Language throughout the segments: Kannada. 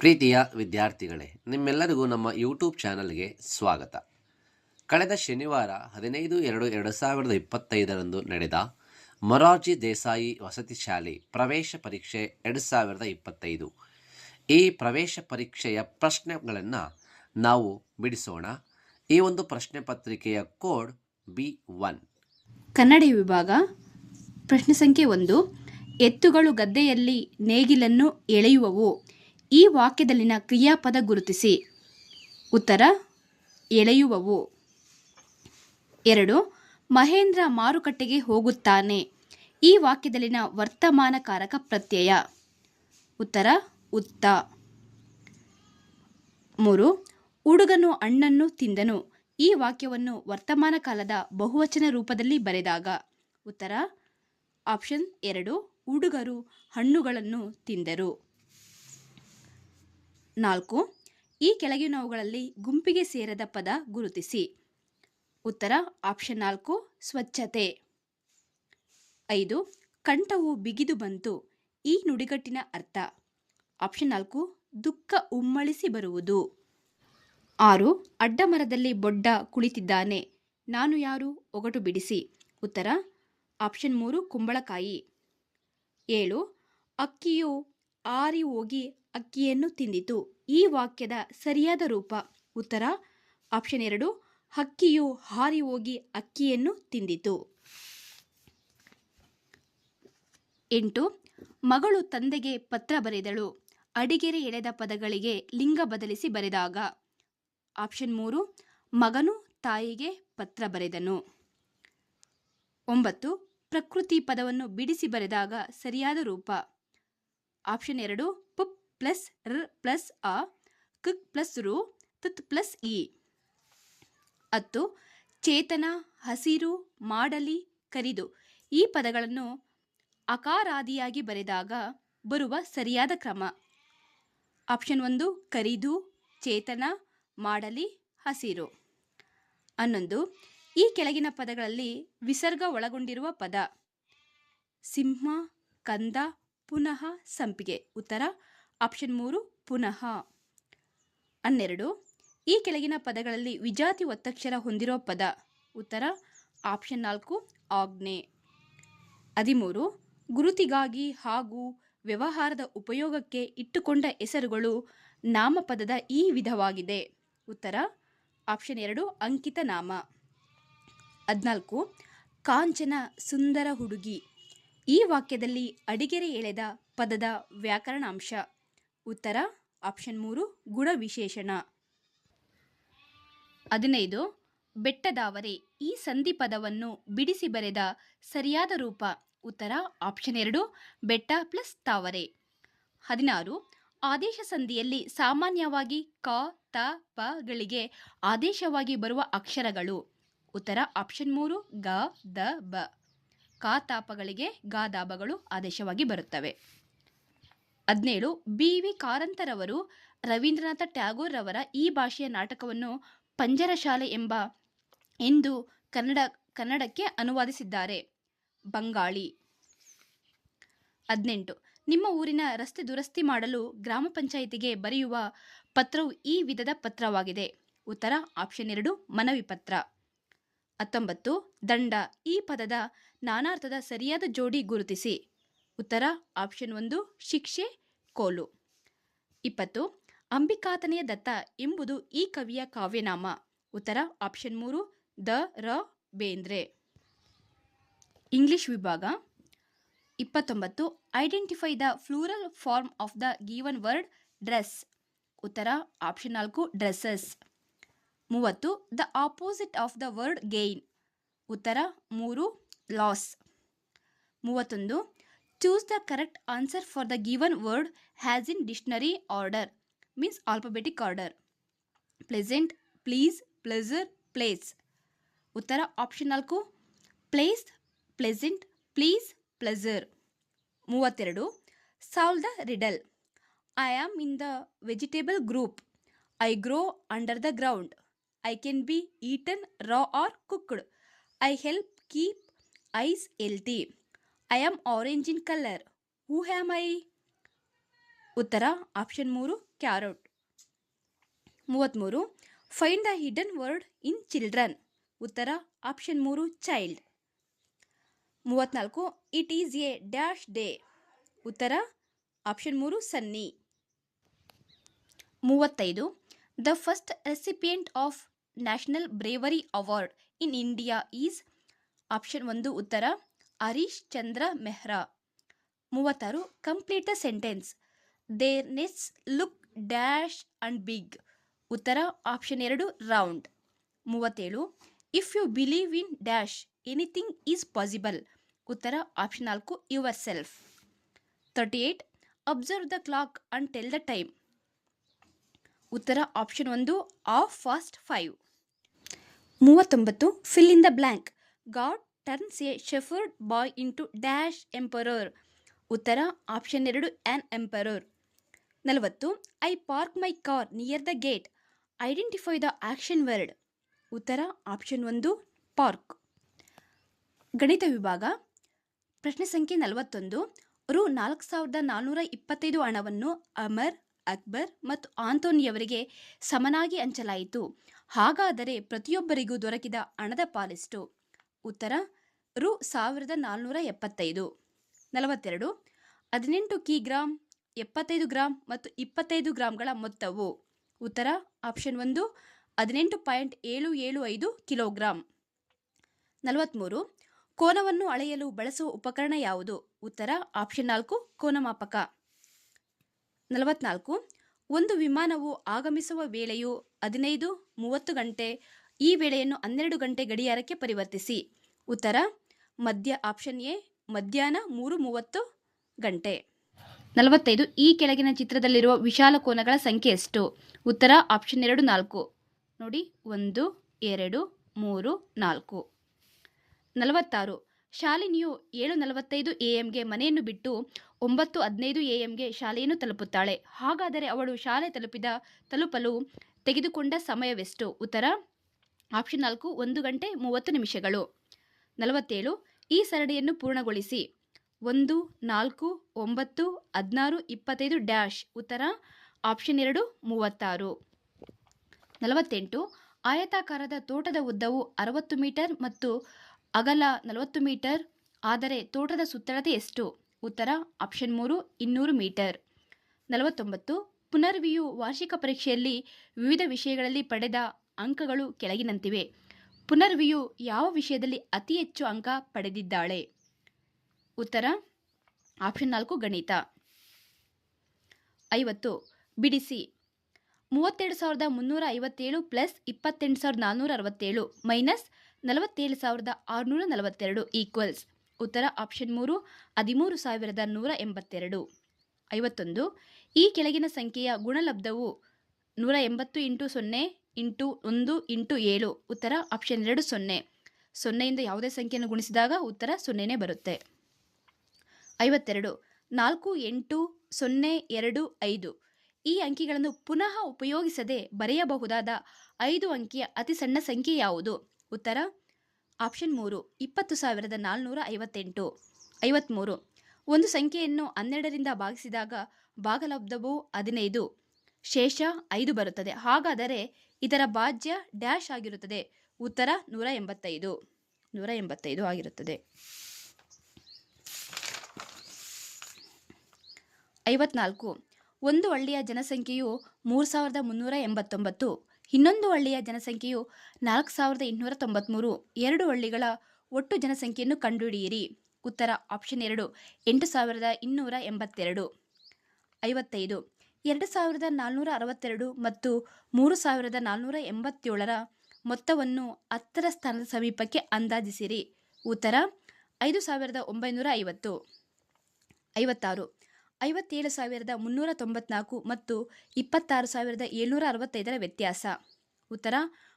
ಪ್ರೀತಿಯ ವಿದ್ಯಾರ್ಥಿಗಳೇ, ನಿಮ್ಮೆಲ್ಲರಿಗೂ ನಮ್ಮ ಯೂಟ್ಯೂಬ್ ಚಾನಲ್ಗೆ ಸ್ವಾಗತ. ಕಳೆದ ಶನಿವಾರ ಹದಿನೈದು ಎರಡು ಎರಡು ಸಾವಿರದ ಇಪ್ಪತ್ತೈದರಂದು ನಡೆದ ಮೊರಾರ್ಜಿ ದೇಸಾಯಿ ವಸತಿ ಶಾಲೆ ಪ್ರವೇಶ ಪರೀಕ್ಷೆ ಎರಡು ಸಾವಿರದ ಇಪ್ಪತ್ತೈದು. ಈ ಪ್ರವೇಶ ಪರೀಕ್ಷೆಯ ಪ್ರಶ್ನೆಗಳನ್ನು ನಾವು ಬಿಡಿಸೋಣ. ಈ ಒಂದು ಪ್ರಶ್ನೆ ಪತ್ರಿಕೆಯ ಕೋಡ್ ಬಿ ಒನ್. ಕನ್ನಡ ವಿಭಾಗ ಪ್ರಶ್ನೆ ಸಂಖ್ಯೆ ಒಂದು, ಎತ್ತುಗಳು ಗದ್ದೆಯಲ್ಲಿ ನೇಗಿಲನ್ನು ಎಳೆಯುವವು. ಈ ವಾಕ್ಯದಲ್ಲಿನ ಕ್ರಿಯಾಪದ ಗುರುತಿಸಿ. ಉತ್ತರ, ಎಳೆಯುವವು. ಎರಡು, ಮಹೇಂದ್ರ ಮಾರುಕಟ್ಟೆಗೆ ಹೋಗುತ್ತಾನೆ. ಈ ವಾಕ್ಯದಲ್ಲಿನ ವರ್ತಮಾನಕಾರಕ ಪ್ರತ್ಯಯ. ಉತ್ತರ, ಉತ್ತ. ಮೂರು, ಹುಡುಗನು ಅಣ್ಣನ್ನು ತಿಂದನು. ಈ ವಾಕ್ಯವನ್ನು ವರ್ತಮಾನ ಕಾಲದ ಬಹುವಚನ ರೂಪದಲ್ಲಿ ಬರೆದಾಗ. ಉತ್ತರ, ಆಪ್ಷನ್ ಎರಡು, ಹುಡುಗರು ಹಣ್ಣುಗಳನ್ನು ತಿಂದರು. ನಾಲ್ಕು, ಈ ಕೆಳಗಿನವುಗಳಲ್ಲಿ ಗುಂಪಿಗೆ ಸೇರದ ಪದ ಗುರುತಿಸಿ. ಉತ್ತರ ಆಪ್ಷನ್ ನಾಲ್ಕು, ಸ್ವಚ್ಛತೆ. ಐದು, ಕಂಠವು ಬಿಗಿದು ಬಂತು, ಈ ನುಡಿಗಟ್ಟಿನ ಅರ್ಥ. ಆಪ್ಷನ್ ನಾಲ್ಕು, ದುಃಖ ಉಮ್ಮಳಿಸಿ ಬರುವುದು. ಆರು, ಅಡ್ಡ ಮರದಲ್ಲಿ ಬೊಡ್ಡ ಕುಳಿತಿದ್ದಾನೆ, ನಾನು ಯಾರು, ಒಗಟು ಬಿಡಿಸಿ. ಉತ್ತರ ಆಪ್ಷನ್ ಮೂರು, ಕುಂಬಳಕಾಯಿ. ಏಳು, ಅಕ್ಕಿಯು ಆರಿ ಹೋಗಿ ಅಕ್ಕಿಯನ್ನು ತಿಂದಿತು. ಈ ವಾಕ್ಯದ ಸರಿಯಾದ ರೂಪ. ಉತ್ತರ ಆಪ್ಷನ್ ಎರಡು, ಹಕ್ಕಿಯು ಹಾರಿ ಹೋಗಿ ಅಕ್ಕಿಯನ್ನು ತಿಂದಿತು. ಎಂಟು, ಮಗಳು ತಂದೆಗೆ ಪತ್ರ ಬರೆದಳು. ಅಡಿಗೆರೆ ಎಳೆದ ಪದಗಳಿಗೆ ಲಿಂಗ ಬದಲಿಸಿ ಬರೆದಾಗ. ಆಪ್ಷನ್ ಮೂರು, ಮಗನು ತಾಯಿಗೆ ಪತ್ರ ಬರೆದನು. ಒಂಬತ್ತು, ಪ್ರಕೃತಿ ಪದವನ್ನು ಬಿಡಿಸಿ ಬರೆದಾಗ ಸರಿಯಾದ ರೂಪ. ಆಪ್ಷನ್ ಎರಡು ಪ್ಲಸ್ ರ್ ಪ್ಲಸ್ ಅ ಕುಕ್ ಪ್ಲಸ್ ರು ತುತ್ ಪ್ಲಸ್ ಇ ಅತ್ತು ಚೇತನ, ಹಸಿರು, ಮಾಡಲಿ, ಕರಿದು. ಈ ಪದಗಳನ್ನು ಅಕಾರಾದಿಯಾಗಿ ಬರೆದಾಗ ಬರುವ ಸರಿಯಾದ ಕ್ರಮ. ಆಪ್ಷನ್ ಒಂದು, ಕರಿದು, ಚೇತನ, ಮಾಡಲಿ, ಹಸಿರು. ಹನ್ನೊಂದು, ಈ ಕೆಳಗಿನ ಪದಗಳಲ್ಲಿ ವಿಸರ್ಗ ಒಳಗೊಂಡಿರುವ ಪದ. ಸಿಂಹ, ಕಂದ, ಪುನಃ ಸಂಪಿಗೆ. ಉತ್ತರ ಆಪ್ಷನ್ ಮೂರು, ಪುನಃ. ಹನ್ನೆರಡು, ಈ ಕೆಳಗಿನ ಪದಗಳಲ್ಲಿ ವಿಜಾತಿ ಒತ್ತಕ್ಷರ ಹೊಂದಿರೋ ಪದ. ಉತ್ತರ, ಆಪ್ಷನ್ ನಾಲ್ಕು ಆಜ್ಞೆ ಹದಿಮೂರು, ಗುರುತಿಗಾಗಿ ಹಾಗೂ ವ್ಯವಹಾರದ ಉಪಯೋಗಕ್ಕೆ ಇಟ್ಟುಕೊಂಡ ಹೆಸರುಗಳು ನಾಮಪದದ ಈ ವಿಧವಾಗಿದೆ. ಉತ್ತರ, ಆಪ್ಷನ್ ಎರಡು, ಅಂಕಿತ ನಾಮ. ಹದಿನಾಲ್ಕು, ಕಾಂಚನ ಸುಂದರ ಹುಡುಗಿ. ಈ ವಾಕ್ಯದಲ್ಲಿ ಅಡಿಗೆರೆ ಎಳೆದ ಪದದ ವ್ಯಾಕರಣಾಂಶ. ಉತ್ತರ ಆಪ್ಷನ್ ಮೂರು ಗುಣ ವಿಶೇಷಣ ಹದಿನೈದು, ಬೆಟ್ಟದಾವರೆ, ಈ ಸಂಧಿ ಪದವನ್ನು ಬಿಡಿಸಿ ಬರೆದ ಸರಿಯಾದ ರೂಪ. ಉತ್ತರ ಆಪ್ಷನ್ ಎರಡು, ಬೆಟ್ಟ ಪ್ಲಸ್ ತಾವರೆ. ಹದಿನಾರು, ಆದೇಶ ಸಂಧಿಯಲ್ಲಿ ಸಾಮಾನ್ಯವಾಗಿ ಕ, ತ ಪಗಳಿಗೆ ಆದೇಶವಾಗಿ ಬರುವ ಅಕ್ಷರಗಳು. ಉತ್ತರ ಆಪ್ಷನ್ ಮೂರು, ಗ, ದ, ಬ. ಕ ತಾಪಗಳಿಗೆ ಗ ದಾಬಗಳು ಆದೇಶವಾಗಿ ಬರುತ್ತವೆ. ಹದಿನೇಳು, ಬಿ ವಿ ಕಾರಂತರವರು ರವೀಂದ್ರನಾಥ ಟ್ಯಾಗೋರ್ ರವರ ಈ ಭಾಷೆಯ ನಾಟಕವನ್ನು ಪಂಜರಶಾಲೆ ಎಂಬ ಎಂದು ಕನ್ನಡ, ಕನ್ನಡಕ್ಕೆ ಅನುವಾದಿಸಿದ್ದಾರೆ. ಬಂಗಾಳಿ. ಹದಿನೆಂಟು, ನಿಮ್ಮ ಊರಿನ ರಸ್ತೆ ದುರಸ್ತಿ ಮಾಡಲು ಗ್ರಾಮ ಪಂಚಾಯಿತಿಗೆ ಬರೆಯುವ ಪತ್ರವು ಈ ವಿಧದ ಪತ್ರವಾಗಿದೆ. ಉತ್ತರ, ಆಪ್ಷನ್ ಎರಡು, ಮನವಿ ಪತ್ರ. ಹತ್ತೊಂಬತ್ತು, ದಂಡ. ಈ ಪದದ ನಾನಾರ್ಥದ ಸರಿಯಾದ ಜೋಡಿ ಗುರುತಿಸಿ. ಉತ್ತರ ಆಪ್ಷನ್ ಒಂದು, ಶಿಕ್ಷೆ, ಕೋಲು. ಇಪ್ಪತ್ತು, ಅಂಬಿಕಾತನೆಯ ದತ್ತ ಎಂಬುದು ಈ ಕವಿಯ ಕಾವ್ಯನಾಮ. ಉತ್ತರ ಆಪ್ಷನ್ ಮೂರು, ದ, ರ, ಬೇಂದ್ರೆ. ಇಂಗ್ಲಿಷ್ ವಿಭಾಗ. ಇಪ್ಪತ್ತೊಂಬತ್ತು identify the plural form of the given word dress ಉತ್ತರ ಆಪ್ಷನ್ ನಾಲ್ಕು ಡ್ರೆಸ್ಸಸ್ ಮೂವತ್ತು the opposite of the word gain ಉತ್ತರ ಮೂರು ಲಾಸ್ ಮೂವತ್ತೊಂದು choose the correct answer for the given word has in dictionary order means alphabetic order pleasant please pleasure place ಉತ್ತರ ಆಪ್ಷನ್ ನಾಲ್ಕು ಪ್ಲೇಸ್ ಪ್ಲೆಸೆಂಟ್ ಪ್ಲೀಸ್ ಪ್ಲೆಸರ್ ಮೂವತ್ತೆರಡು solve the riddle I am in the vegetable group I grow under the ground I can be eaten raw or cooked I help keep eyes healthy I am orange in colour who am I ಉತ್ತರ ಆಪ್ಷನ್ ಮೂರು ಕ್ಯಾರೋಟ್ ಮೂವತ್ತ್ಮೂರು find the hidden word in children ಉತ್ತರ ಆಪ್ಷನ್ ಮೂರು ಚೈಲ್ಡ್ ಮೂವತ್ತ್ನಾಲ್ಕು it is a dash day ಉತ್ತರ ಆಪ್ಷನ್ ಮೂರು ಸನ್ನಿ ಮೂವತ್ತೈದು the first recipient of national bravery award in India is option ಒಂದು, ಉತ್ತರ ಹರೀಶ್ ಚಂದ್ರ ಮೆಹ್ರಾ. ಮೂವತ್ತಾರು, complete the sentence. There ness look dash and big. ಉತ್ತರ, ಆಪ್ಷನ್ ಎರಡು, ರೌಂಡ್. ಮೂವತ್ತೇಳು, if you believe in dash, anything is possible. ಉತ್ತರ, ಆಪ್ಷನ್ ನಾಲ್ಕು, yourself. Thirty eight observe the clock and tell the time. ಉತ್ತರ, ಆಪ್ಷನ್ ಒಂದು, ಆಫ್ ಫಾಸ್ಟ್ ಫೈವ್. ಮೂವತ್ತೊಂಬತ್ತು, fill in the blank God turns a shepherd boy into dash emperor. ಉತ್ತರ, ಆಪ್ಷನ್ ಎರಡು ಆ್ಯನ್ ಎಂಪರರ್. ನಲವತ್ತು, I park my car near the gate. Identify the action word. ಉತ್ತರ, ಆಪ್ಷನ್ ಒಂದು, ಪಾರ್ಕ್. ಗಣಿತ ವಿಭಾಗ. ಪ್ರಶ್ನೆ ಸಂಖ್ಯೆ ನಲವತ್ತೊಂದು. ರು ನಾಲ್ಕು ಸಾವಿರದ ನಾನ್ನೂರ ಇಪ್ಪತ್ತೈದು ಹಣವನ್ನು ಅಮರ್, ಅಕ್ಬರ್ ಮತ್ತು ಆಂಥೋನಿಯವರಿಗೆ ಸಮನಾಗಿ ಹಂಚಲಾಯಿತು. ಹಾಗಾದರೆ ಪ್ರತಿಯೊಬ್ಬರಿಗೂ ದೊರಕಿದ ಹಣದ ಪಾಲಿಸ್ಟು. ಉತ್ತರ ರು ಸಾವಿರದ ನಾಲ್ನೂರ ಎಪ್ಪತ್ತೈದು. ನಲವತ್ತೆರಡು, ಹದಿನೆಂಟು ಕಿಗ್ರಾಮ್ ಎಪ್ಪತ್ತೈದು ಗ್ರಾಮ್ ಮತ್ತು ಇಪ್ಪತ್ತೈದು ಗ್ರಾಮ್ಗಳ ಮೊತ್ತವು. ಉತ್ತರ, ಆಪ್ಷನ್ ಒಂದು, ಹದಿನೆಂಟು ಪಾಯಿಂಟ್ ಏಳು ಏಳು ಐದು ಕಿಲೋಗ್ರಾಂ. ನಲವತ್ತ್ಮೂರು ಕೋನವನ್ನು ಅಳೆಯಲು ಬಳಸುವ ಉಪಕರಣ ಯಾವುದು? ಉತ್ತರ, ಆಪ್ಷನ್ ನಾಲ್ಕು, ಕೋನಮಾಪಕ. ನಲವತ್ನಾಲ್ಕು, ಒಂದು ವಿಮಾನವು ಆಗಮಿಸುವ ವೇಳೆಯು ಹದಿನೈದು ಮೂವತ್ತು ಗಂಟೆ, ಈ ವೇಳೆಯನ್ನು ಹನ್ನೆರಡು ಗಂಟೆ ಗಡಿಯಾರಕ್ಕೆ ಪರಿವರ್ತಿಸಿ. ಉತ್ತರ ಮಧ್ಯ ಆಪ್ಷನ್ ಎ, ಮಧ್ಯಾಹ್ನ ಮೂರು ಮೂವತ್ತು ಗಂಟೆ. ನಲವತ್ತೈದು, ಈ ಕೆಳಗಿನ ಚಿತ್ರದಲ್ಲಿರುವ ವಿಶಾಲ ಕೋನಗಳ ಸಂಖ್ಯೆ ಎಷ್ಟು? ಉತ್ತರ ಆಪ್ಷನ್ ಎರಡು, ನಾಲ್ಕು. ನೋಡಿ, ಒಂದು, ಎರಡು, ಮೂರು, ನಾಲ್ಕು. ನಲವತ್ತಾರು ಶಾಲಿನಿಯು ಏಳು ನಲವತ್ತೈದು ಎ ಎಂಗೆ ಮನೆಯನ್ನು ಬಿಟ್ಟು ಒಂಬತ್ತು ಹದಿನೈದು ಎ ಎಂಗೆ ಶಾಲೆಯನ್ನು ತಲುಪುತ್ತಾಳೆ. ಹಾಗಾದರೆ ಅವಳು ಶಾಲೆ ತಲುಪಿದ ತಲುಪಲು ತೆಗೆದುಕೊಂಡ ಸಮಯವೆಷ್ಟು? ಉತ್ತರ ಆಪ್ಷನ್ ನಾಲ್ಕು, ಒಂದು ಗಂಟೆ ಮೂವತ್ತು ನಿಮಿಷಗಳು. ನಲವತ್ತೇಳು ಈ ಸರಣಿಯನ್ನು ಪೂರ್ಣಗೊಳಿಸಿ. ಒಂದು, ನಾಲ್ಕು, ಒಂಬತ್ತು, ಹದಿನಾರು, ಇಪ್ಪತ್ತೈದು ಡ್ಯಾಶ್. ಉತ್ತರ, ಆಪ್ಷನ್ ಎರಡು, ಮೂವತ್ತಾರು. ನಲವತ್ತೆಂಟು, ಆಯತಾಕಾರದ ತೋಟದ ಉದ್ದವು ಅರವತ್ತು ಮೀಟರ್ ಮತ್ತು ಅಗಲ ನಲವತ್ತು ಮೀಟರ್, ಆದರೆ ತೋಟದ ಸುತ್ತಳತೆ ಎಷ್ಟು? ಉತ್ತರ, ಆಪ್ಷನ್ ಮೂರು, ಇನ್ನೂರು ಮೀಟರ್. ನಲವತ್ತೊಂಬತ್ತು, ಪುನರ್ವಿಯು ವಾರ್ಷಿಕ ಪರೀಕ್ಷೆಯಲ್ಲಿ ವಿವಿಧ ವಿಷಯಗಳಲ್ಲಿ ಪಡೆದ ಅಂಕಗಳು ಕೆಳಗಿನಂತಿವೆ. ಪುನರ್ವಿಯು ಯಾವ ವಿಷಯದಲ್ಲಿ ಅತಿ ಹೆಚ್ಚು ಅಂಕ ಪಡೆದಿದ್ದಾಳೆ? ಉತ್ತರ, ಆಪ್ಷನ್ ನಾಲ್ಕು ಗಣಿತ. ಐವತ್ತು, ಬಿಡಿಸಿ. ಮೂವತ್ತೆರಡು ಸಾವಿರದ ಮುನ್ನೂರ ಐವತ್ತೇಳು ಪ್ಲಸ್ ಇಪ್ಪತ್ತೆಂಟು ಸಾವಿರದ ನಾನ್ನೂರ ಅರವತ್ತೇಳು ಮೈನಸ್ ನಲವತ್ತೇಳು ಸಾವಿರದ ಆರುನೂರ ನಲವತ್ತೆರಡು ಈಕ್ವಲ್ಸ್. ಉತ್ತರ, ಆಪ್ಷನ್ ಮೂರು, ಹದಿಮೂರು ಸಾವಿರದ ನೂರ ಎಂಬತ್ತೆರಡು. ಐವತ್ತೊಂದು, ಈ ಕೆಳಗಿನ ಸಂಖ್ಯೆಯ ಗುಣಲಬ್ಧವು ನೂರ ಎಂಬತ್ತು ಇಂಟು ಸೊನ್ನೆ ಇಂಟು ಒಂದು ಇಂಟು ಏಳು ಉತ್ತರ ಆಪ್ಷನ್ ಎರಡು ಸೊನ್ನೆ. ಸೊನ್ನೆಯಿಂದ ಯಾವುದೇ ಸಂಖ್ಯೆಯನ್ನು ಗುಣಿಸಿದಾಗ ಉತ್ತರ ಸೊನ್ನೆನೇ ಬರುತ್ತೆ. ಐವತ್ತೆರಡು, ನಾಲ್ಕು, ಎಂಟು, ಸೊನ್ನೆ, ಎರಡು, ಐದು. ಈ ಅಂಕಿಗಳನ್ನು ಪುನಃ ಉಪಯೋಗಿಸದೆ ಬರೆಯಬಹುದಾದ ಐದು ಅಂಕಿಯ ಅತಿ ಸಣ್ಣ ಸಂಖ್ಯೆ ಯಾವುದು? ಉತ್ತರ ಆಪ್ಷನ್ ಮೂರು, ಇಪ್ಪತ್ತು ಸಾವಿರದ ನಾಲ್ನೂರ ಐವತ್ತೆಂಟು. ಐವತ್ತ್ಮೂರು ಒಂದು ಸಂಖ್ಯೆಯನ್ನು ಹನ್ನೆರಡರಿಂದ ಭಾಗಿಸಿದಾಗ ಭಾಗಲಬ್ಧವು ಹದಿನೈದು. ಶೇಷ ಐದು ಬರುತ್ತದೆ. ಹಾಗಾದರೆ ಇದರ ಭಾಜ್ಯ ಡ್ಯಾಶ್ ಆಗಿರುತ್ತದೆ. ಉತ್ತರ ನೂರ ಎಂಬತ್ತೈದು. ನೂರ ಎಂಬತ್ತೈದು ಆಗಿರುತ್ತದೆ. ಐವತ್ನಾಲ್ಕು. ಒಂದು ಹಳ್ಳಿಯ ಜನಸಂಖ್ಯೆಯು ಮೂರು ಸಾವಿರದ ಮುನ್ನೂರ ಎಂಬತ್ತೊಂಬತ್ತು. ಇನ್ನೊಂದು ಹಳ್ಳಿಯ ಜನಸಂಖ್ಯೆಯು ನಾಲ್ಕು ಸಾವಿರದ ಇನ್ನೂರ ತೊಂಬತ್ತ್ಮೂರು ಎರಡು ಹಳ್ಳಿಗಳ ಒಟ್ಟು ಜನಸಂಖ್ಯೆಯನ್ನು ಕಂಡುಹಿಡಿಯಿರಿ. ಉತ್ತರ ಆಪ್ಷನ್ ಎರಡು. ಎಂಟು ಸಾವಿರದ ಇನ್ನೂರ ಎಂಬತ್ತೆರಡು. ಐವತ್ತೈದು. ಎರಡು ಸಾವಿರದ ನಾಲ್ನೂರ ಅರವತ್ತೆರಡು ಮತ್ತು ಮೂರು ಸಾವಿರದ ನಾಲ್ನೂರ ಎಂಬತ್ತೇಳರ ಮೊತ್ತವನ್ನು ಹತ್ತರ ಸ್ಥಾನದ ಸಮೀಪಕ್ಕೆ ಅಂದಾಜಿಸಿರಿ. ಉತ್ತರ, ಐದು ಸಾವಿರದ ಒಂಬೈನೂರ ಐವತ್ತು. ಐವತ್ತಾರು, ಐವತ್ತೇಳು ಸಾವಿರದ ಮುನ್ನೂರ ತೊಂಬತ್ನಾಲ್ಕು ಮತ್ತು ಇಪ್ಪತ್ತಾರು ಸಾವಿರದ ಏಳ್ನೂರ ಅರವತ್ತೈದರ ವ್ಯತ್ಯಾಸ. ಉತ್ತರ,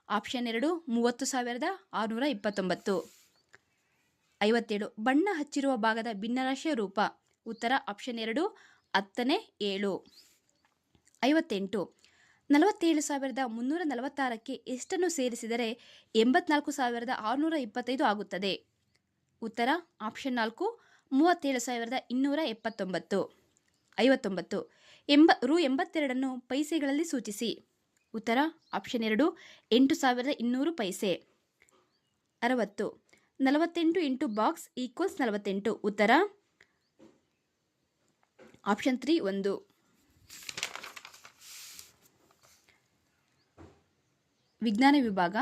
ಆಪ್ಷನ್ ಎರಡು, ಮೂವತ್ತು ಸಾವಿರದ ಆರುನೂರ ಇಪ್ಪತ್ತೊಂಬತ್ತು. ಐವತ್ತೇಳು, ಬಣ್ಣ ಹಚ್ಚಿರುವ ಭಾಗದ ಭಿನ್ನರಾಶಿಯ ರೂಪ. ಉತ್ತರ, ಆಪ್ಷನ್ ಎರಡು, ಹತ್ತನೇ ಏಳು. ಐವತ್ತೆಂಟು. ನಲವತ್ತೇಳು ಸಾವಿರದ ಮುನ್ನೂರ ನಲವತ್ತಾರಕ್ಕೆ ಎಷ್ಟನ್ನು ಸೇರಿಸಿದರೆ ಎಂಬತ್ನಾಲ್ಕು ಸಾವಿರದ ಆರುನೂರ ಇಪ್ಪತ್ತೈದು ಆಗುತ್ತದೆ? ಉತ್ತರ, ಆಪ್ಷನ್ ನಾಲ್ಕು, ಮೂವತ್ತೇಳು ಸಾವಿರದ ಇನ್ನೂರ ಎಪ್ಪತ್ತೊಂಬತ್ತು. ಐವತ್ತೊಂಬತ್ತು. ಎಂಬ, ರು ಎಂಬತ್ತೆರಡನ್ನು ಪೈಸೆಗಳಲ್ಲಿ ಸೂಚಿಸಿ. ಉತ್ತರ, ಆಪ್ಷನ್ ಎರಡು, ಎಂಟು ಸಾವಿರದ ಇನ್ನೂರು ಪೈಸೆ. ಅರವತ್ತು. ನಲವತ್ತೆಂಟು ಇಂಟು ಬಾಕ್ಸ್ ಈಕ್ವಲ್ಸ್ ನಲವತ್ತೆಂಟು. ಉತ್ತರ, ಆಪ್ಷನ್ ತ್ರೀ, ಒಂದು. ವಿಜ್ಞಾನ ವಿಭಾಗ.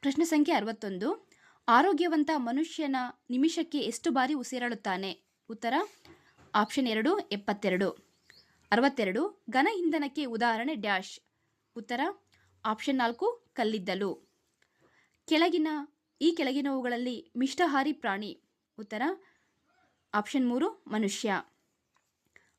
ಪ್ರಶ್ನೆ ಸಂಖ್ಯೆ ಅರವತ್ತೊಂದು. ಆರೋಗ್ಯವಂತ ಮನುಷ್ಯನ ನಿಮಿಷಕ್ಕೆ ಎಷ್ಟು ಬಾರಿ ಉಸಿರಾಡುತ್ತಾನೆ? ಉತ್ತರ, ಆಪ್ಷನ್ ಎರಡು, ಎಪ್ಪತ್ತೆರಡು. ಅರವತ್ತೆರಡು, ಘನ ಇಂಧನಕ್ಕೆ ಉದಾಹರಣೆ ಡ್ಯಾಶ್. ಉತ್ತರ, ಆಪ್ಷನ್ ನಾಲ್ಕು, ಕಲ್ಲಿದ್ದಲು. ಕೆಳಗಿನ, ಈ ಕೆಳಗಿನವುಗಳಲ್ಲಿ ಮಿಷ್ಟಹಾರಿ ಪ್ರಾಣಿ. ಉತ್ತರ, ಆಪ್ಷನ್ ಮೂರು, ಮನುಷ್ಯ.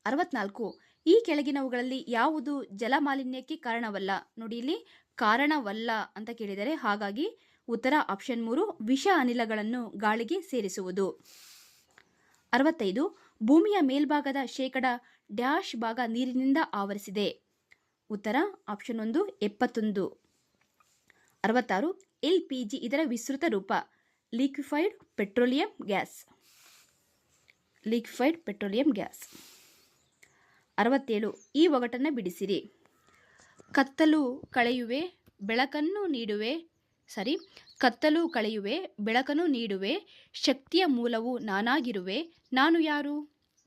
ಅರವತ್ನಾಲ್ಕು, ಈ ಕೆಳಗಿನವುಗಳಲ್ಲಿ ಯಾವುದು ಜಲಮಾಲಿನ್ಯಕ್ಕೆ ಕಾರಣವಲ್ಲ? ನೋಡಿ ಇಲ್ಲಿ ಕಾರಣವಲ್ಲ ಅಂತ ಕೇಳಿದರೆ ಹಾಗಾಗಿ ಉತ್ತರ ಆಪ್ಷನ್ ಮೂರು, ವಿಷ ಅನಿಲಗಳನ್ನು ಗಾಳಿಗೆ ಸೇರಿಸುವುದು. ಅರವತ್ತೈದು, ಭೂಮಿಯ ಮೇಲ್ಭಾಗದ ಶೇಕಡ ಡ್ಯಾಶ್ ಭಾಗ ನೀರಿನಿಂದ ಆವರಿಸಿದೆ. ಉತ್ತರ ಆಪ್ಷನ್ ಒಂದು, ಎಪ್ಪತ್ತೊಂದು. ಅರವತ್ತಾರು ಎಲ್ ಪಿ ಜಿ ಇದರ ವಿಸ್ತೃತ ರೂಪ, liquefied petroleum gas. Liquefied petroleum gas. ಅರವತ್ತೇಳು, ಈ ಒಗಟನ್ನು ಬಿಡಿಸಿರಿ. ಕತ್ತಲು ಕಳೆಯುವೆ, ಬೆಳಕನ್ನು ನೀಡುವೆ. ಸರಿ, ಕತ್ತಲು ಕಳೆಯುವೆ, ಬೆಳಕನ್ನು ನೀಡುವೆ. ಶಕ್ತಿಯ ಮೂಲವು ನಾನಾಗಿರುವೆ. ನಾನು ಯಾರು?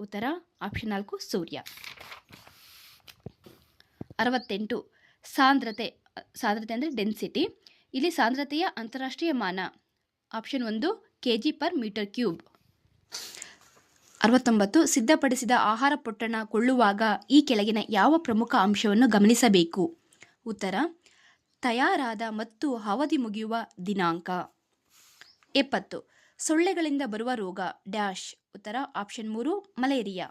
ಉತ್ತರ ಆಪ್ಷನ್ ನಾಲ್ಕು, ಸೂರ್ಯ. ಅರವತ್ತೆಂಟು, ಸಾಂದ್ರತೆ ಸಾಂದ್ರತೆ ಅಂದರೆ ಡೆನ್ಸಿಟಿ ಇಲ್ಲಿ ಸಾಂದ್ರತೆಯ ಅಂತಾರಾಷ್ಟ್ರೀಯ ಮಾನ. ಆಪ್ಷನ್ ಒಂದು K G per metre cube ಅರವತ್ತೊಂಬತ್ತು, ಸಿದ್ಧಪಡಿಸಿದ ಆಹಾರ ಪೊಟ್ಟಣ ಕೊಳ್ಳುವಾಗ ಈ ಕೆಳಗಿನ ಯಾವ ಪ್ರಮುಖ ಅಂಶವನ್ನು ಗಮನಿಸಬೇಕು? ಉತ್ತರ, ತಯಾರಾದ ಮತ್ತು ಅವಧಿ ಮುಗಿಯುವ ದಿನಾಂಕ. ಎಪ್ಪತ್ತು, ಸೊಳ್ಳೆಗಳಿಂದ ಬರುವ ರೋಗ, ಡ್ಯಾಶ್, ಉತ್ತರ, ಆಪ್ಷನ್ ಮೂರು, ಮಲೇರಿಯಾ.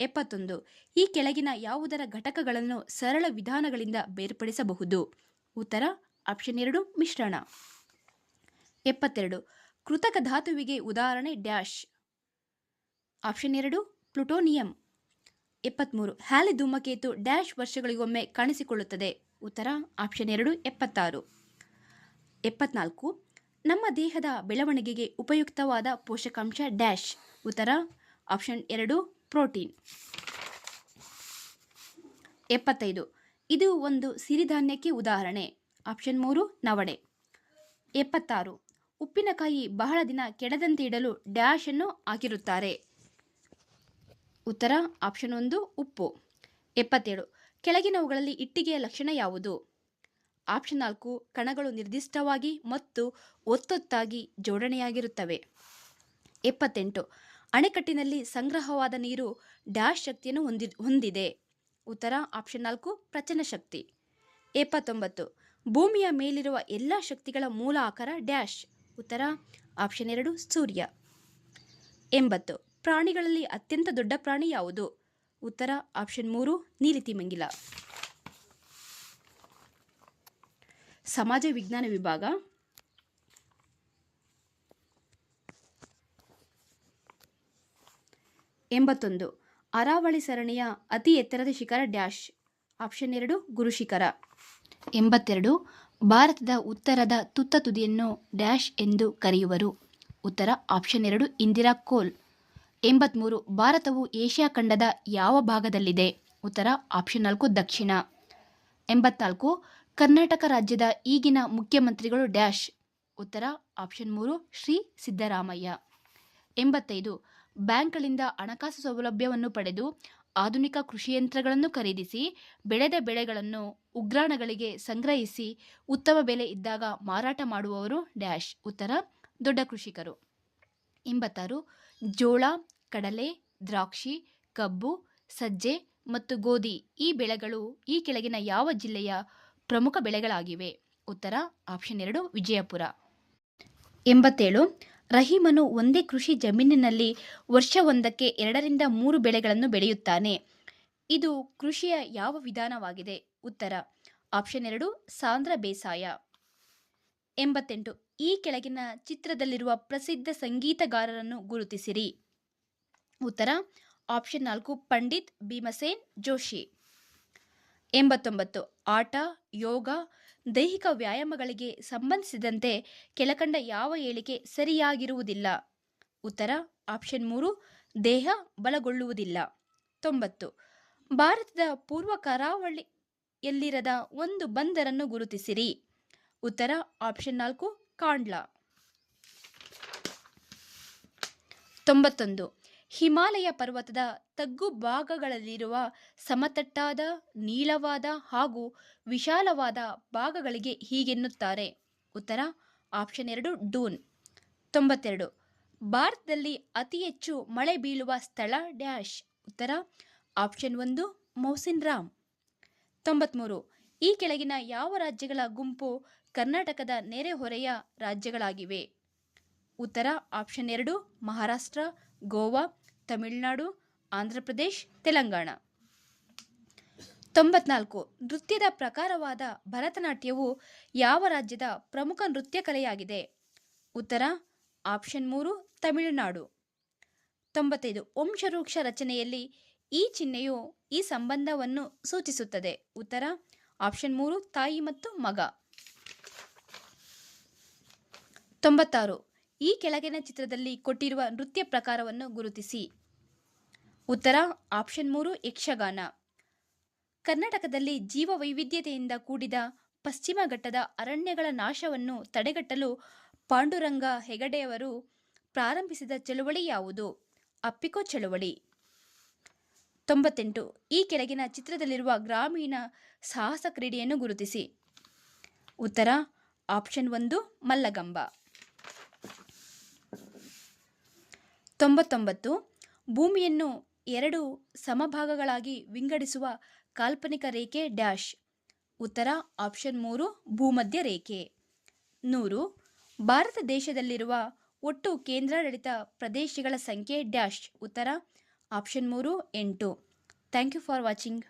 ಎಪ್ಪತ್ತೊಂದು, ಈ ಕೆಳಗಿನ ಯಾವುದರ ಘಟಕಗಳನ್ನು ಸರಳ ವಿಧಾನಗಳಿಂದ ಬೇರ್ಪಡಿಸಬಹುದು? ಉತ್ತರ, ಆಪ್ಷನ್ ಎರಡು, ಮಿಶ್ರಣ. ಎಪ್ಪತ್ತೆರಡು, ಕೃತಕ ಧಾತುವಿಗೆ ಉದಾಹರಣೆ ಡ್ಯಾಶ್. ಆಪ್ಷನ್ ಎರಡು, ಪ್ಲುಟೋನಿಯಂ. ಎಪ್ಪತ್ತ್ಮೂರು ಹ್ಯಾಲಿ ಧೂಮಕೇತು ಡ್ಯಾಶ್ ವರ್ಷಗಳಿಗೊಮ್ಮೆ ಕಾಣಿಸಿಕೊಳ್ಳುತ್ತದೆ. ಉತ್ತರ ಆಪ್ಷನ್ ಎರಡು, ಎಪ್ಪತ್ತಾರು. ಎಪ್ಪತ್ನಾಲ್ಕು, ನಮ್ಮ ದೇಹದ ಬೆಳವಣಿಗೆಗೆ ಉಪಯುಕ್ತವಾದ ಪೋಷಕಾಂಶ ಡ್ಯಾಶ್. ಉತ್ತರ ಆಪ್ಷನ್ ಎರಡು, ಪ್ರೋಟೀನ್. ಎಪ್ಪತ್ತೈದು, ಇದು ಒಂದು ಸಿರಿಧಾನ್ಯಕ್ಕೆ ಉದಾಹರಣೆ. ಆಪ್ಷನ್ ಮೂರು, ನವಣೆ. ಎಪ್ಪತ್ತಾರು, ಉಪ್ಪಿನಕಾಯಿ ಬಹಳ ದಿನ ಕೆಡದಂತೆ ಇಡಲು ಡ್ಯಾಶ್ ಅನ್ನು ಹಾಕಿರುತ್ತಾರೆ. ಉತ್ತರ ಆಪ್ಷನ್ ಒಂದು, ಉಪ್ಪು. ಎಪ್ಪತ್ತೇಳು ಕೆಳಗಿನವುಗಳಲ್ಲಿ ಇಟ್ಟಿಗೆಯ ಲಕ್ಷಣ ಯಾವುದು? ಆಪ್ಷನ್ ನಾಲ್ಕು, ಕಣಗಳು ನಿರ್ದಿಷ್ಟವಾಗಿ ಮತ್ತು ಒತ್ತೊತ್ತಾಗಿ ಜೋಡಣೆಯಾಗಿರುತ್ತವೆ. ಎಪ್ಪತ್ತೆಂಟು, ಅಣೆಕಟ್ಟಿನಲ್ಲಿ ಸಂಗ್ರಹವಾದ ನೀರು ಡ್ಯಾಶ್ ಶಕ್ತಿಯನ್ನು ಹೊಂದಿ, ಹೊಂದಿದೆ. ಉತ್ತರ, ಆಪ್ಷನ್ ನಾಲ್ಕು ಪ್ರಚನ ಶಕ್ತಿ. ಎಪ್ಪತ್ತೊಂಬತ್ತು, ಭೂಮಿಯ ಮೇಲಿರುವ ಎಲ್ಲ ಶಕ್ತಿಗಳ ಮೂಲ ಆಕಾರ ಡ್ಯಾಶ್. ಉತ್ತರ, ಆಪ್ಷನ್ ಎರಡು, ಸೂರ್ಯ. ಎಂಬತ್ತು, ಪ್ರಾಣಿಗಳಲ್ಲಿ ಅತ್ಯಂತ ದೊಡ್ಡ ಪ್ರಾಣಿ ಯಾವುದು? ಉತ್ತರ ಆಪ್ಷನ್ ಮೂರು ನೀಲಿತಿಮಿಂಗಿಲ ಸಮಾಜ ವಿಜ್ಞಾನ ವಿಭಾಗ. ಎಂಬತ್ತೊಂದು, ಅರಾವಳಿ ಸರಣಿಯ ಅತಿ ಎತ್ತರದ ಶಿಖರ ಡ್ಯಾಶ್. ಆಪ್ಷನ್ ಎರಡು, ಗುರು ಶಿಖರ. ಎಂಬತ್ತೆರಡು, ಭಾರತದ ಉತ್ತರದ ತುತ್ತ ತುದಿಯನ್ನು ಡ್ಯಾಶ್ ಎಂದು ಕರೆಯುವರು. ಉತ್ತರ ಆಪ್ಷನ್ ಎರಡು, ಇಂದಿರಾ ಕೋಲ್. ಎಂಬತ್ತ್ಮೂರು ಭಾರತವು ಏಷ್ಯಾ ಖಂಡದ ಯಾವ ಭಾಗದಲ್ಲಿದೆ? ಉತ್ತರ, ಆಪ್ಷನ್ ನಾಲ್ಕು, ದಕ್ಷಿಣ. ಎಂಬತ್ನಾಲ್ಕು, ಕರ್ನಾಟಕ ರಾಜ್ಯದ ಈಗಿನ ಮುಖ್ಯಮಂತ್ರಿಗಳು ಡ್ಯಾಶ್. ಉತ್ತರ, ಆಪ್ಷನ್ ಮೂರು, ಶ್ರೀ ಸಿದ್ದರಾಮಯ್ಯ. ಎಂಬತ್ತೈದು, ಬ್ಯಾಂಕ್ಗಳಿಂದ ಹಣಕಾಸು ಸೌಲಭ್ಯವನ್ನು ಪಡೆದು ಆಧುನಿಕ ಕೃಷಿ ಯಂತ್ರಗಳನ್ನು ಖರೀದಿಸಿ, ಬೆಳೆದ ಬೆಳೆಗಳನ್ನು ಉಗ್ರಾಣಗಳಿಗೆ ಸಂಗ್ರಹಿಸಿ, ಉತ್ತಮ ಬೆಲೆ ಇದ್ದಾಗ ಮಾರಾಟ ಮಾಡುವವರು ಡ್ಯಾಶ್. ಉತ್ತರ, ದೊಡ್ಡ ಕೃಷಿಕರು. ಎಂಬತ್ತಾರು ಜೋಳ, ಕಡಲೆ, ದ್ರಾಕ್ಷಿ, ಕಬ್ಬು, ಸಜ್ಜೆ ಮತ್ತು ಗೋಧಿ ಈ ಬೆಳೆಗಳು ಈ ಕೆಳಗಿನ ಯಾವ ಜಿಲ್ಲೆಯ ಪ್ರಮುಖ ಬೆಳೆಗಳಾಗಿವೆ? ಉತ್ತರ, ಆಪ್ಷನ್ ಎರಡು, ವಿಜಯಪುರ. ಎಂಬತ್ತೇಳು, ರಹೀಮನು ಒಂದೇ ಕೃಷಿ ಜಮೀನಿನಲ್ಲಿ ವರ್ಷವೊಂದಕ್ಕೆ ಎರಡರಿಂದ ಮೂರು ಬೆಳೆಗಳನ್ನು ಬೆಳೆಯುತ್ತಾನೆ. ಇದು ಕೃಷಿಯ ಯಾವ ವಿಧಾನವಾಗಿದೆ? ಉತ್ತರ, ಆಪ್ಷನ್ ಎರಡು ಸಾಂದ್ರ ಬೇಸಾಯ. ಎಂಬತ್ತೆಂಟು ಈ ಕೆಳಗಿನ ಚಿತ್ರದಲ್ಲಿರುವ ಪ್ರಸಿದ್ಧ ಸಂಗೀತಗಾರರನ್ನು ಗುರುತಿಸಿರಿ. ಉತ್ತರ, ಆಪ್ಷನ್ ನಾಲ್ಕು, ಪಂಡಿತ್ ಭೀಮಸೇನ್ ಜೋಶಿ. ಎಂಬತ್ತೊಂಬತ್ತು, ಆಟ, ಯೋಗ, ದೈಹಿಕ ವ್ಯಾಯಾಮಗಳಿಗೆ ಸಂಬಂಧಿಸಿದಂತೆ ಕೆಳಕಂಡ ಯಾವ ಹೇಳಿಕೆ ಸರಿಯಾಗಿರುವುದಿಲ್ಲ? ಉತ್ತರ, ಆಪ್ಷನ್ ಮೂರು, ದೇಹ ಬಲಗೊಳ್ಳುವುದಿಲ್ಲ. ತೊಂಬತ್ತು, ಭಾರತದ ಪೂರ್ವ ಕರಾವಳಿಯಲ್ಲಿರದ ಒಂದು ಬಂದರನ್ನು ಗುರುತಿಸಿರಿ. ಉತ್ತರ, ಆಪ್ಷನ್ ನಾಲ್ಕು ಕಾಂಡ್ಲಾ. ತೊಂಬತ್ತೊಂದು. ಹಿಮಾಲಯ ಪರ್ವತದ ತಗ್ಗು ಭಾಗಗಳಲ್ಲಿರುವ ಸಮತಟ್ಟಾದ ನೀಳವಾದ ಹಾಗೂ ವಿಶಾಲವಾದ ಭಾಗಗಳಿಗೆ ಹೀಗೆನ್ನುತ್ತಾರೆ. ಉತ್ತರ, ಆಪ್ಷನ್ ಎರಡು, ಡೂನ್. ತೊಂಬತ್ತೆರಡು. ಭಾರತದಲ್ಲಿ ಅತಿ ಹೆಚ್ಚು ಮಳೆ ಬೀಳುವ ಸ್ಥಳ ಡ್ಯಾಶ್. ಉತ್ತರ, ಆಪ್ಷನ್ ಒಂದು, ಮೌಸಿನ್ ರಾಮ್. ತೊಂಬತ್ಮೂರು. ಈ ಕೆಳಗಿನ ಯಾವ ರಾಜ್ಯಗಳ ಗುಂಪು ಕರ್ನಾಟಕದ ನೆರೆಹೊರೆಯ ರಾಜ್ಯಗಳಾಗಿವೆ. ಉತ್ತರ ಆಪ್ಷನ್ ಎರಡು, ಮಹಾರಾಷ್ಟ್ರ, ಗೋವಾ, ತಮಿಳುನಾಡು ಆಂಧ್ರಪ್ರದೇಶ್ ತೆಲಂಗಾಣ. ತೊಂಬತ್ನಾಲ್ಕು, ನೃತ್ಯದ ಪ್ರಕಾರವಾದ ಭರತನಾಟ್ಯವು ಯಾವ ರಾಜ್ಯದ ಪ್ರಮುಖ ನೃತ್ಯ ಕಲೆಯಾಗಿದೆ? ಉತ್ತರ ಆಪ್ಷನ್ ಮೂರು, ತಮಿಳುನಾಡು. ತೊಂಬತ್ತೈದು, ವಂಶವೃಕ್ಷ ರಚನೆಯಲ್ಲಿ ಈ ಚಿಹ್ನೆಯು ಈ ಸಂಬಂಧವನ್ನು ಸೂಚಿಸುತ್ತದೆ. ಉತ್ತರ ಆಪ್ಷನ್ ಮೂರು, ತಾಯಿ ಮತ್ತು ಮಗ. ತೊಂಬತ್ತಾರು. ಈ ಕೆಳಗಿನ ಚಿತ್ರದಲ್ಲಿ ಕೊಟ್ಟಿರುವ ನೃತ್ಯ ಪ್ರಕಾರವನ್ನು ಗುರುತಿಸಿ. ಉತ್ತರ, ಆಪ್ಷನ್ ಮೂರು, ಯಕ್ಷಗಾನ. ಕರ್ನಾಟಕದಲ್ಲಿ ಜೀವ ವೈವಿಧ್ಯತೆಯಿಂದ ಕೂಡಿದ ಪಶ್ಚಿಮ ಘಟ್ಟದ ಅರಣ್ಯಗಳ ನಾಶವನ್ನು ತಡೆಗಟ್ಟಲು ಪಾಂಡುರಂಗ ಹೆಗಡೆಯವರು ಪ್ರಾರಂಭಿಸಿದ ಚಳುವಳಿ ಯಾವುದು? ಅಪ್ಪಿಕೋ ಚಳುವಳಿ. ತೊಂಬತ್ತೆಂಟು. ಈ ಕೆಳಗಿನ ಚಿತ್ರದಲ್ಲಿರುವ ಗ್ರಾಮೀಣ ಸಾಹಸ ಕ್ರೀಡೆಯನ್ನು ಗುರುತಿಸಿ. ಉತ್ತರ, ಆಪ್ಷನ್ ಒಂದು, ಮಲ್ಲಗಂಬ. ತೊಂಬತ್ತೊಂಬತ್ತು, ಭೂಮಿಯನ್ನು ಎರಡು ಸಮಭಾಗಗಳಾಗಿ ವಿಂಗಡಿಸುವ ಕಾಲ್ಪನಿಕ ರೇಖೆ ಡ್ಯಾಶ್. ಉತ್ತರ ಆಪ್ಷನ್ ಮೂರು, ಭೂಮಧ್ಯ ರೇಖೆ. ನೂರು, ಭಾರತ ದೇಶದಲ್ಲಿರುವ ಒಟ್ಟು ಕೇಂದ್ರಾಡಳಿತ ಪ್ರದೇಶಗಳ ಸಂಖ್ಯೆ ಡ್ಯಾಶ್. ಉತ್ತರ ಆಪ್ಷನ್ ಮೂರು, ಎಂಟು. Thank you for watching.